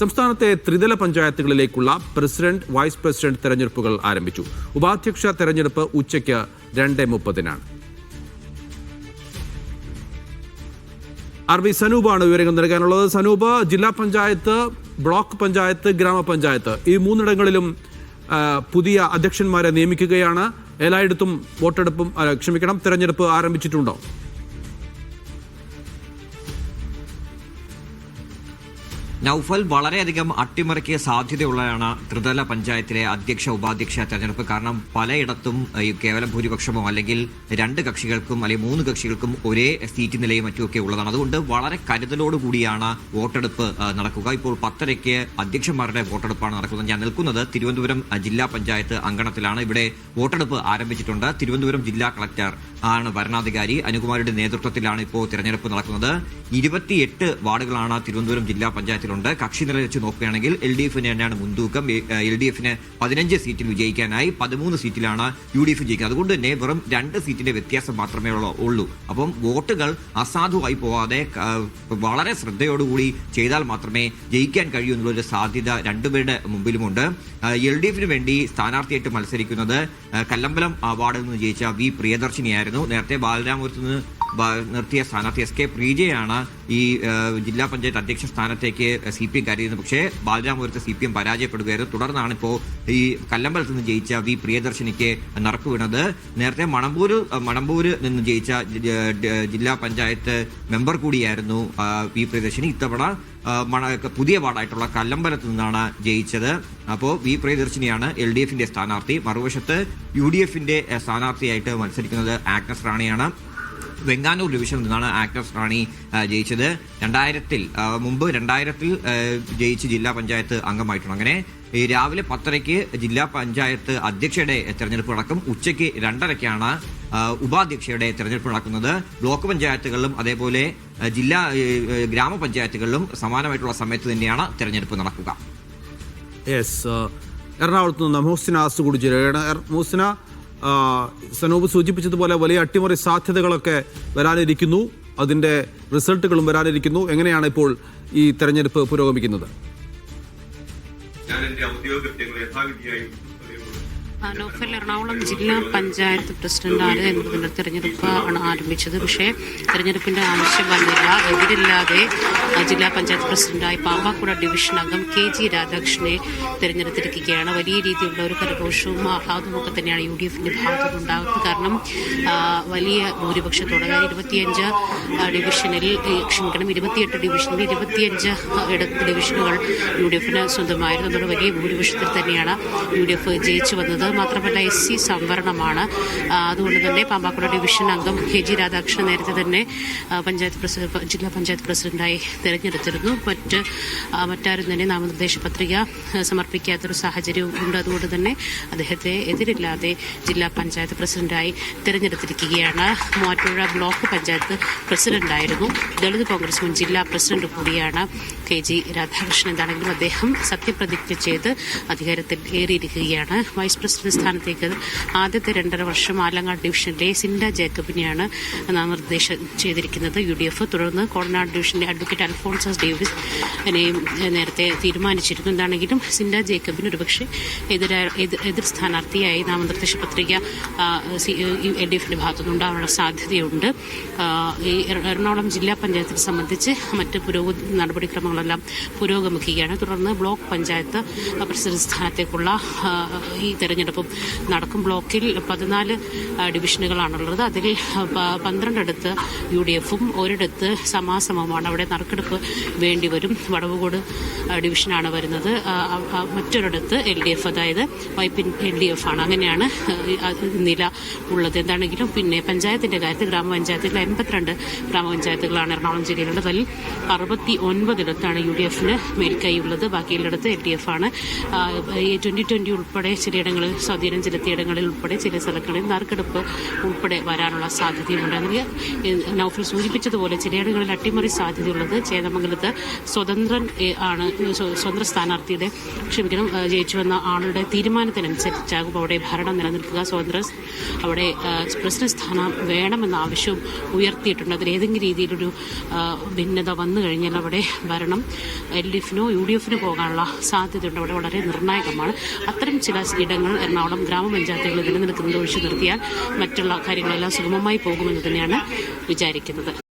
സംസ്ഥാനത്തെ ത്രിതല പഞ്ചായത്തുകളിലേക്കുള്ള president vice president തെരഞ്ഞെടുപ്പുകൾ ആരംഭിച്ചു. ഉപാധ്യക്ഷ തെരഞ്ഞെടുപ്പ് ഉച്ചയ്ക്ക് രണ്ട് മുപ്പതിനാണ്. ആർ സനൂപാണ് വിവരങ്ങൾ നൽകാനുള്ളത്. സനൂപ് ജില്ലാ പഞ്ചായത്ത് ബ്ലോക്ക് പഞ്ചായത്ത് ഗ്രാമപഞ്ചായത്ത്. ഈ മൂന്നിടങ്ങളിലും പുതിയ അധ്യക്ഷന്മാരെ നിയമിക്കുകയാണ്. എല്ലായിടത്തും വോട്ടെടുപ്പും ക്ഷമിക്കണം തെരഞ്ഞെടുപ്പ് ആരംഭിച്ചിട്ടുണ്ടോ? നൌഫൽ വളരെയധികം അട്ടിമറിക്കിയ സാധ്യതയുള്ളതാണ് ത്രിതല പഞ്ചായത്തിലെ അധ്യക്ഷ ഉപാധ്യക്ഷ തെരഞ്ഞെടുപ്പ്. കാരണം പലയിടത്തും ഈ കേവലം ഭൂരിപക്ഷമോ അല്ലെങ്കിൽ രണ്ട് കക്ഷികൾക്കും അല്ലെങ്കിൽ മൂന്ന് കക്ഷികൾക്കും ഒരേ സീറ്റ് നിലയും മറ്റുമൊക്കെ ഉള്ളതാണ്. അതുകൊണ്ട് വളരെ കരുതലോടുകൂടിയാണ് വോട്ടെടുപ്പ് നടക്കുക. ഇപ്പോൾ പത്തരയ്ക്ക് അധ്യക്ഷന്മാരുടെ വോട്ടെടുപ്പാണ് നടക്കുന്നത്. ഞാൻ നിൽക്കുന്നത് തിരുവനന്തപുരം ജില്ലാ പഞ്ചായത്ത് അങ്കണത്തിലാണ്. ഇവിടെ വോട്ടെടുപ്പ് ആരംഭിച്ചിട്ടുണ്ട്. തിരുവനന്തപുരം ജില്ലാ കളക്ടർ ആണ് ഭരണാധികാരി. അനുകുമാരിയുടെ നേതൃത്വത്തിലാണ് ഇപ്പോൾ തിരഞ്ഞെടുപ്പ് നടക്കുന്നത്. ഇരുപത്തിയെട്ട് വാർഡുകളാണ് തിരുവനന്തപുരം ജില്ലാ പഞ്ചായത്തിലുണ്ട് കക്ഷി നില വെച്ച് നോക്കുകയാണെങ്കിൽ എൽ ഡി എഫിന് തന്നെയാണ് മുൻതൂക്കം. എൽ ഡി എഫിന് പതിനഞ്ച് സീറ്റിൽ വിജയിക്കാനായി പതിമൂന്ന് സീറ്റിലാണ് യു ഡി എഫ് ജയിക്കുന്നത്. അതുകൊണ്ട് തന്നെ വെറും രണ്ട് സീറ്റിന്റെ വ്യത്യാസം മാത്രമേ ഉള്ളൂ- അപ്പം വോട്ടുകൾ അസാധുവായി പോവാതെ വളരെ ശ്രദ്ധയോടുകൂടി ചെയ്താൽ മാത്രമേ ജയിക്കാൻ കഴിയൂ എന്നുള്ളൊരു സാധ്യത രണ്ടുപേരുടെ മുമ്പിലുമുണ്ട്. എൽ ഡി എഫിന് വേണ്ടി സ്ഥാനാർത്ഥിയായിട്ട് മത്സരിക്കുന്നത് കല്ലമ്പലം അവാർഡിൽ വാർഡിൽ നിന്ന് ജയിച്ച വി പ്രിയദർശിനിയായിരുന്നു. നേരത്തെ ബാലരാമപുരത്ത് നിന്ന് നിർത്തിയ സ്ഥാനാർത്ഥി എസ് കെ പ്രീജയാണ് ഈ ജില്ലാ പഞ്ചായത്ത് അധ്യക്ഷ സ്ഥാനത്തേക്ക് സി പി എം കരുതിയത് പക്ഷേ ബാലരാമപുരത്ത് സി പി എം പരാജയപ്പെടുകയായിരുന്നു. തുടർന്നാണ് ഇപ്പോൾ ഈ കല്ലമ്പലത്ത് നിന്ന് ജയിച്ച വി പ്രിയദർശിനിക്ക് നറുക്ക് വീണത്. നേരത്തെ മണമ്പൂര് മണമ്പൂര് നിന്ന് ജയിച്ച ജില്ലാ പഞ്ചായത്ത് മെമ്പർ കൂടിയായിരുന്നു വി പ്രിയദർശിനി. ഇത്തവണ പുതിയ വാർഡായിട്ടുള്ള കല്ലമ്പലത്ത് നിന്നാണ് ജയിച്ചത്. അപ്പോൾ വി പ്രിയദർശിനിയാണ് എൽ ഡി എഫിന്റെ സ്ഥാനാർത്ഥി. മറുവശത്ത് യു ഡി എഫിന്റെ സ്ഥാനാർത്ഥിയായിട്ട് മത്സരിക്കുന്നത് ആഗ്നസ് റാണിയാണ്. വെങ്ങാനൂർ ഡിവിഷനിൽ നിന്നാണ് ആക്ടേഴ്സ് റാണി ജയിച്ചത്. രണ്ടായിരത്തിൽ മുമ്പ് രണ്ടായിരത്തിൽ ജയിച്ച് ജില്ലാ പഞ്ചായത്ത് അംഗമായിട്ടുണ്ട്. അങ്ങനെ ഈ രാവിലെ പത്തരയ്ക്ക് ജില്ലാ പഞ്ചായത്ത് അധ്യക്ഷയുടെ തെരഞ്ഞെടുപ്പ് നടക്കും. ഉച്ചയ്ക്ക് രണ്ടരയ്ക്കാണ് ഉപാധ്യക്ഷയുടെ തെരഞ്ഞെടുപ്പ് നടക്കുന്നത്. ബ്ലോക്ക് പഞ്ചായത്തുകളിലും അതേപോലെ ജില്ലാ ഗ്രാമപഞ്ചായത്തുകളിലും സമാനമായിട്ടുള്ള സമയത്ത് തന്നെയാണ് തെരഞ്ഞെടുപ്പ് നടക്കുക. എറണാകുളത്ത് നിന്ന് മുഹസിന ആസുകൂടി എർ- മുഹസിന സനൂപ് സൂചിപ്പിച്ചതുപോലെ വലിയ അട്ടിമറി സാധ്യതകളൊക്കെ വരാനിരിക്കുന്നു. അതിന്റെ റിസൾട്ടുകളും വരാനിരിക്കുന്നു. എങ്ങനെയാണ് ഇപ്പോൾ ഈ തെരഞ്ഞെടുപ്പ് പുരോഗമിക്കുന്നത്? ഞാൻ എന്റെ ഔദ്യോഗിക കൃത്യങ്ങൾ യഥാവിധിയായി നൗഫൽ എറണാകുളം ജില്ലാ പഞ്ചായത്ത് പ്രസിഡന്റ് ആര് എന്നതിന്റെ തെരഞ്ഞെടുപ്പ് ആണ് ആരംഭിച്ചത്. പക്ഷേ തെരഞ്ഞെടുപ്പിന്റെ ആവശ്യം വന്നില്ല. എതിരില്ലാതെ ജില്ലാ പഞ്ചായത്ത് പ്രസിഡന്റായി പാമ്പാക്കുട ഡിവിഷൻ അംഗം കെ ജി രാധാകൃഷ്ണനെ തെരഞ്ഞെടുത്തിരിക്കുകയാണ്. വലിയ രീതിയിലുള്ള ഒരു കരഘോഷവും ആഹ്ലാദവുമൊക്കെ തന്നെയാണ് യു ഡി എഫിന്റെ ഭാഗത്തുനിന്നുണ്ടാകുന്നത്. കാരണം വലിയ ഭൂരിപക്ഷത്തോടെ അതായത് ഇരുപത്തിയഞ്ച് ഡിവിഷനിൽ ക്ഷമിക്കണം ഇരുപത്തിയെട്ട് ഡിവിഷനിൽ ഇരുപത്തിയഞ്ച് ഡിവിഷനുകൾ യു ഡി എഫിന് സ്വന്തമായിരുന്നു. അതുകൊണ്ട് വലിയ ഭൂരിപക്ഷത്തിൽ തന്നെയാണ് യു ഡി എഫ് ജയിച്ചു വന്നത്. മാത്രമല്ല എസ് സി സംവരണമാണ്. അതുകൊണ്ട് തന്നെ പാമ്പാക്കുട ഡിവിഷൻ അംഗം കെ ജി രാധാകൃഷ്ണൻ നേരത്തെ തന്നെ പഞ്ചായത്ത് പ്രസിഡന്റ് ജില്ലാ പഞ്ചായത്ത് പ്രസിഡന്റായി തെരഞ്ഞെടുത്തിരുന്നു. മറ്റ് മറ്റാരും തന്നെ നാമനിർദ്ദേശ പത്രിക സമർപ്പിക്കാത്തൊരു സാഹചര്യവും ഉണ്ട്. അതുകൊണ്ട് തന്നെ അദ്ദേഹത്തെ എതിരില്ലാതെ ജില്ലാ പഞ്ചായത്ത് പ്രസിഡന്റായി തെരഞ്ഞെടുത്തിരിക്കുകയാണ്. മൂവാറ്റുപുഴ ബ്ലോക്ക് പഞ്ചായത്ത് പ്രസിഡന്റായിരുന്നു. ദളിത് കോൺഗ്രസ് മുൻ ജില്ലാ പ്രസിഡന്റ് കൂടിയാണ് കെ ജി രാധാകൃഷ്ണൻ. എന്താണെങ്കിലും അദ്ദേഹം സത്യപ്രതിജ്ഞ ചെയ്ത് അധികാരത്തിൽ ഏറിയിരിക്കുകയാണ്. വൈസ് പ്രസിഡന്റ് സ്ഥാനത്തേക്ക് ആദ്യത്തെ രണ്ടര വർഷം ആലങ്ങാട് ഡിവിഷനിലെ സിൻഡ ജേക്കബിനെയാണ് നാമനിർദ്ദേശം ചെയ്തിരിക്കുന്നത്. യു ഡി എഫ് തുടർന്ന് കോടനാട് ഡിവിഷനിലെ അഡ്വക്കേറ്റ് അൽഫോൺസസ് ഡേവിസ് നേരത്തെ തീരുമാനിച്ചിരുന്നു. എന്താണെങ്കിലും സിൻഡ ജേക്കബിന് ഒരുപക്ഷെ എതിർ സ്ഥാനാർത്ഥിയായി നാമനിർദ്ദേശ പത്രിക എൽ ഡി എഫിന്റെ ഭാഗത്തുനിന്ന് ഉണ്ടാവാനുള്ള സാധ്യതയുണ്ട്. ഈ എറ- എറണാകുളം ജില്ലാ പഞ്ചായത്തിനെ സംബന്ധിച്ച് മറ്റ് പുരോഗതി നടപടിക്രമങ്ങളെല്ലാം പുരോഗമിക്കുകയാണ്. തുടർന്ന് ബ്ലോക്ക് പഞ്ചായത്ത് പ്രസിഡന്റ് സ്ഥാനത്തേക്കുള്ള ഈ തെരഞ്ഞെടുപ്പും നടക്കും ബ്ലോക്കിൽ പതിനാല് ഡിവിഷനുകളാണുള്ളത്. അതിൽ പന്ത്രണ്ടടുത്ത് യു ഡി എഫും ഒരിടത്ത് സമാസമവുമാണ്. അവിടെ നറുക്കെടുപ്പ് വേണ്ടിവരും. വടവുകോട് ആ, ഡിവിഷനാണ് വരുന്നത്. മറ്റൊരിടത്ത് എൽ ഡി എഫ് അതായത് വൈപ്പിൻ എൽ ഡി എഫ് ആണ് അങ്ങനെയാണ് നില ഉള്ളത്. എന്താണെങ്കിലും പിന്നെ പഞ്ചായത്തിന്റെ കാര്യത്തിൽ ഗ്രാമപഞ്ചായത്തിൽ എൺപത്തിരണ്ട് ഗ്രാമപഞ്ചായത്തുകളാണ് എറണാകുളം ജില്ലയിലുള്ളത്. അതിൽ അറുപത്തി ഒൻപതിടത്താണ് യു ഡി എഫിന് മേൽക്കൈയുള്ളത്. ബാക്കിയുള്ളിടത്ത് എൽ ഡി എഫ് ആണ് ട്വന്റി ട്വന്റി ഉൾപ്പെടെ ചിലയിടങ്ങളിൽ സ്വാധീനം ചെലുത്തിയിടങ്ങളിൽ ഉൾപ്പെടെ ചില സ്ഥലങ്ങളിൽ നറുക്കെടുപ്പ് ഉൾപ്പെടെ വരാനുള്ള സാധ്യതയുണ്ട് നൗഫൽ സൂചിപ്പിച്ചതുപോലെ ചിലയിടങ്ങളിൽ അട്ടിമറി സാധ്യതയുള്ളത് ചേതമംഗലത്ത് സ്വതന്ത്രൻ ആണ് സ്വ- സ്വതന്ത്ര സ്ഥാനാർത്ഥിയുടെ ക്ഷമിക്കണം ജയിച്ചു ജയിച്ചുവെന്ന ആളുടെ തീരുമാനത്തിനനുസരിച്ചാകും അവിടെ ഭരണം നിലനിൽക്കുക. സ്വതന്ത്ര അവിടെ പ്രസിഡന്റ് സ്ഥാനം വേണമെന്ന ആവശ്യവും ഉയർത്തിയിട്ടുണ്ട്. അതിൽ ഏതെങ്കിലും രീതിയിലൊരു ഭിന്നത വന്നു കഴിഞ്ഞാൽ അവിടെ ഭരണം എൽ ഡി എഫിനോ യു ഡി എഫിനോ പോകാനുള്ള സാധ്യതയുണ്ട്. അവിടെ വളരെ നിർണായകമാണ്. അത്തരം ചില ഇടങ്ങൾ എറണാകുളം ഗ്രാമപഞ്ചായത്തുകൾ നിലനിൽക്കുന്നത് ഒഴിച്ചു നിർത്തിയാൽ മറ്റുള്ള കാര്യങ്ങളെല്ലാം സുഗമമായി പോകുമെന്ന് തന്നെയാണ് വിചാരിക്കുന്നത്.